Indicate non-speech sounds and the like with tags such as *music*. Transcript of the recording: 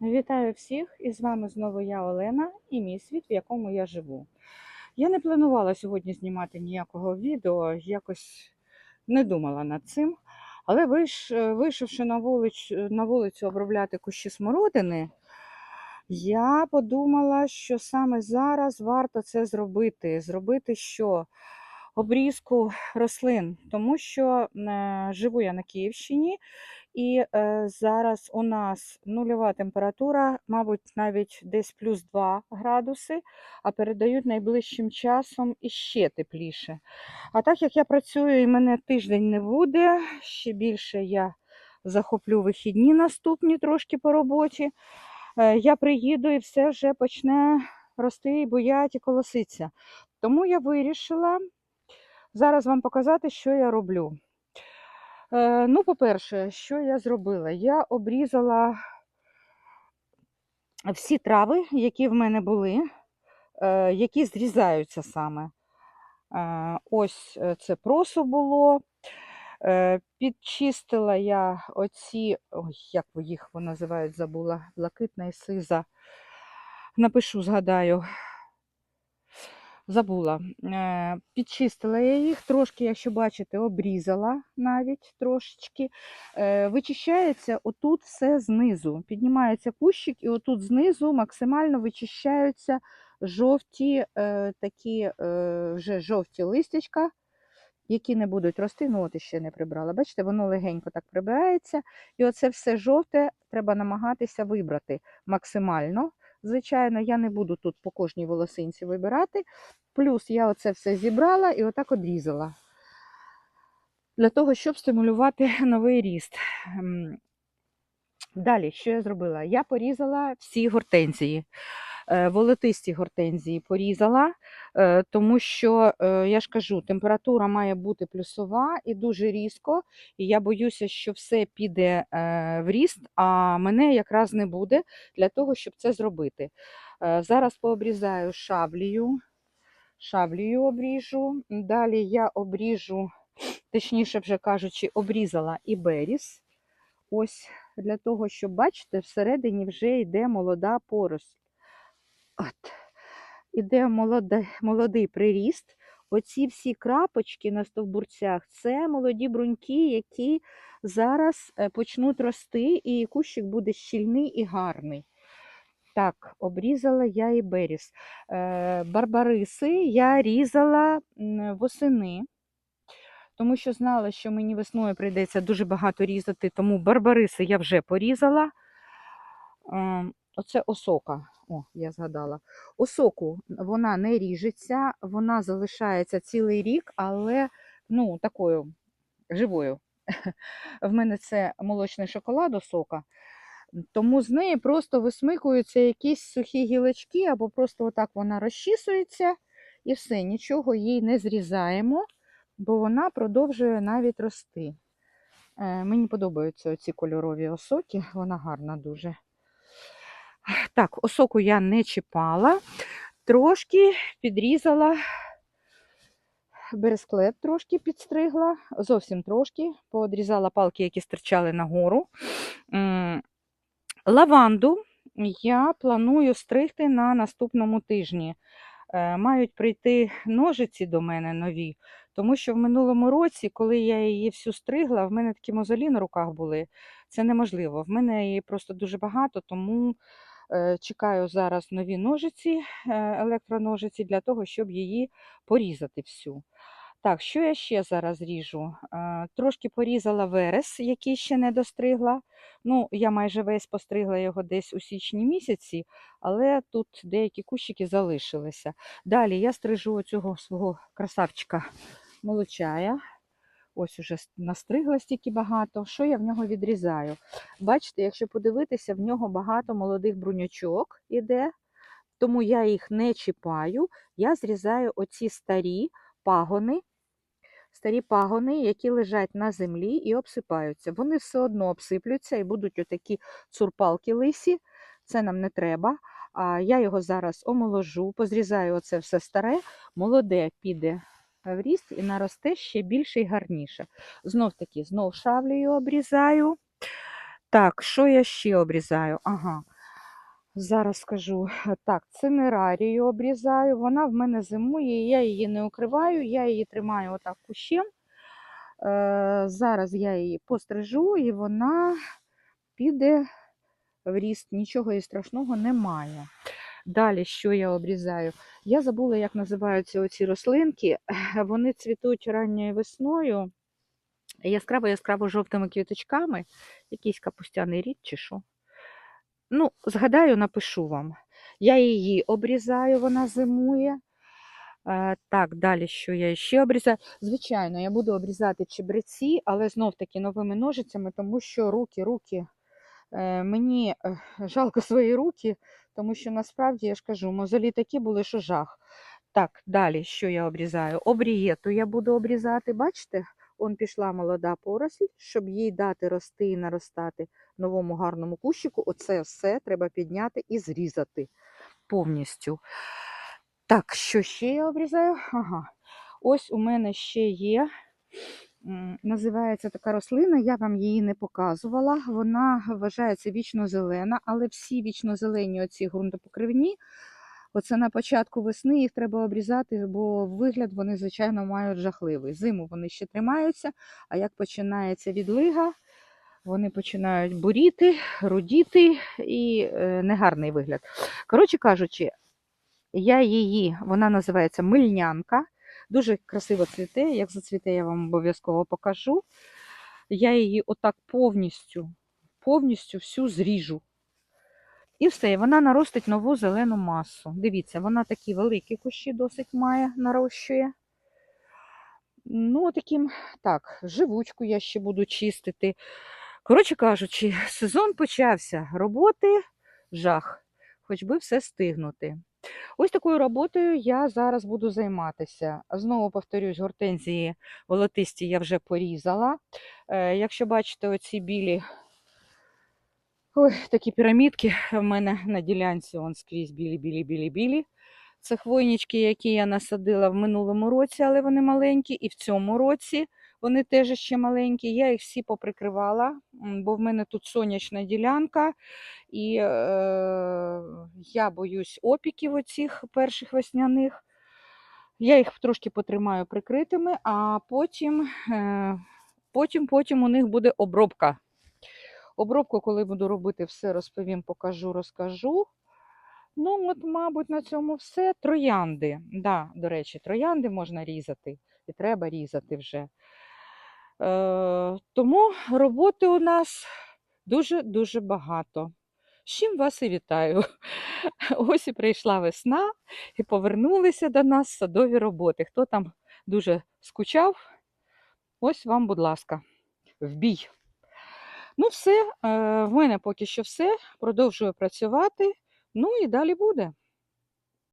Вітаю всіх! І з вами знову я Олена і мій світ, в якому я живу. Я не планувала сьогодні знімати ніякого відео, якось не думала над цим. Але вийш, вийшовши на вулицю, на вулицю обробляти кущі смородини, я подумала, що саме зараз варто це зробити. Зробити що? Обрізку рослин, тому що е, живу я на Київщині, і е, зараз у нас нульова температура, мабуть, навіть десь плюс 2 градуси, а передають найближчим часом іще тепліше. А так як я працюю і мене тиждень не буде, ще більше я захоплю вихідні наступні трошки по роботі. е, Я приїду і все вже почне рости, і буять і колоситься. Тому я вирішила зараз вам показати, що я роблю. Е, ну, по-перше, що я зробила? Я обрізала всі трави, які в мене були, е, які зрізаються саме. Е, ось це просо було. Підчистила я оці, ой, як їх називають, забула, блакитна і сиза. Напишу, згадаю забула. Е, Підчистила я їх, трошки, якщо бачите, обрізала навіть трошечки. Е, Вичищається отут все знизу. Піднімається кущик, і отут знизу максимально вичищаються жовті е, такі вже жовті листячка. Які не будуть рости, ну от ще не прибрала. Бачите, воно легенько так прибирається. І оце все жовте треба намагатися вибрати максимально. Звичайно, я не буду тут по кожній волосинці вибирати. Плюс я оце все зібрала і отак одрізала. Для того, щоб стимулювати *laughs* новий ріст. Ем, Далі, що я зробила? Я порізала всі гортензії. Е, Волотисті гортензії порізала, е, тому що, е, я ж кажу, температура має бути плюсова і дуже різко. І я боюся, що все піде в ріст, а мене якраз не буде для того, щоб це зробити. Зараз пообрізаю шаблію, шаблію обріжу. Далі я обріжу, точніше вже кажучи, обрізала і беріс. Ось для того, щоб бачите, всередині вже йде молода поросль. От. Іде молодий, молодий приріст. Оці всі крапочки на стовбурцях це молоді бруньки, які зараз е, почнуть рости, і кущик буде щільний і гарний. Так, обрізала я і беріс. Е, Барбариси я різала восени, тому що знала, що мені весною прийдеться дуже багато різати, тому барбариси я вже порізала. Оце осока. О, я згадала. Осоку вона не ріжеться, вона залишається цілий рік, але ну, такою живою. В мене це молочний шоколад осока. Тому з неї просто висмикуються якісь сухі гілочки, або просто отак вона розчісується і все, нічого їй не зрізаємо, бо вона продовжує навіть рости. Е, Мені подобаються ці кольорові осоки, вона гарна дуже. Так, осоку я не чіпала, трошки підрізала бересклет, трошки підстригла, зовсім трошки, поодрізала палки, які стирчали нагору. Лаванду я планую стригти на наступному тижні. Е, Мають прийти ножиці до мене нові, тому що в минулому році, коли я її всю стригла, в мене такі мозолі на руках були. Це неможливо. В мене її просто дуже багато, тому чекаю зараз нові ножиці, е, електроножиці, для того, щоб її порізати всю. Так, що я ще зараз ріжу? Е, Трошки порізала верес, який ще не достригла. Ну, я майже весь постригла його десь у січні місяці, але тут деякі кущики залишилися. Далі я стрижу цього свого красавчика молочая. Ось уже настригла стільки багато. Що я в нього відрізаю? Бачите, якщо подивитися, в нього багато молодих бруньочок іде, тому я їх не чіпаю. Я зрізаю оці старі пагони, старі пагони, які лежать на землі і обсипаються. Вони все одно обсиплються і будуть отакі цурпалки лисі. Це нам не треба. А я його зараз омоложу, позрізаю оце все старе, молоде піде в ріст і наросте ще більше і гарніше. Знов таки, знов шавлею обрізаю. Так, що я ще обрізаю? Ага. Зараз скажу. Так, цинерарію обрізаю. Вона в мене зимує, я її не укриваю, я її тримаю отак кущем. Е, зараз я її пострижу і вона піде в ріст. Нічого і страшного немає. Далі, що я обрізаю? Я забула, як називаються оці рослинки. *laughs* Вони цвітуть ранньою весною яскраво-яскраво жовтими квіточками. Якийсь капустяний рід чи що. Ну, згадаю, напишу вам. Я її обрізаю, вона зимує. Е, так, далі, що я ще обрізаю? Звичайно, я буду обрізати чебреці, але знов-таки новими ножицями, тому що руки, руки, мені е, жалко свої руки, тому що насправді я ж кажу, мозолі такі були, що жах. Так, далі, що я обрізаю? Обрієту я буду обрізати, бачите? Он пішла молода поросль, щоб їй дати рости і наростати новому гарному кущику. Оце все треба підняти і зрізати повністю. Так, що ще я обрізаю? Ага. Ось у мене ще є. Називається така рослина, я вам її не показувала. Вона вважається вічно-зелена, але всі вічно-зелені оці ґрунтопокривні, оце на початку весни їх треба обрізати, бо вигляд вони, звичайно, мають жахливий. Зиму вони ще тримаються, а як починається відлига, вони починають буріти, рудіти і е, негарний вигляд. Коротше кажучи, я її, вона називається мильнянка. Дуже красиво цвіте. Як зацвіте, я вам обов'язково покажу. Я її отак повністю, повністю всю зріжу. І все, вона наростить нову зелену масу. Дивіться, вона такі великі кущі досить має, нарощує. Ну, таким, так, живучку я ще буду чистити. Коротше кажучи, сезон почався. Роботи жах, хоч би все стигнути. Ось такою роботою я зараз буду займатися. Знову повторюсь, гортензії волотисті я вже порізала. Е, якщо бачите, оці білі ой, такі пірамідки в мене на ділянці он скрізь білі, білі, білі, білі. Це хвойнички, які я насадила в минулому році, але вони маленькі, і в цьому році вони теж ще маленькі. Я їх всі поприкривала, бо в мене тут сонячна ділянка, і е, я боюсь опіків оцих перших весняних. Я їх трошки потримаю прикритими, а потім, е, потім, потім у них буде обробка. Обробку, коли буду робити все, розповім, покажу, розкажу. Ну, от, мабуть, на цьому все. Троянди. Да, до речі, троянди можна різати, і треба різати вже. Е, тому роботи у нас дуже-дуже багато. З чим вас і вітаю. *laughs* Ось і прийшла весна, і повернулися до нас садові роботи. Хто там дуже скучав, ось вам, будь ласка, в бій. Ну, все, е, в мене поки що все. Продовжую працювати. Ну і далі буде.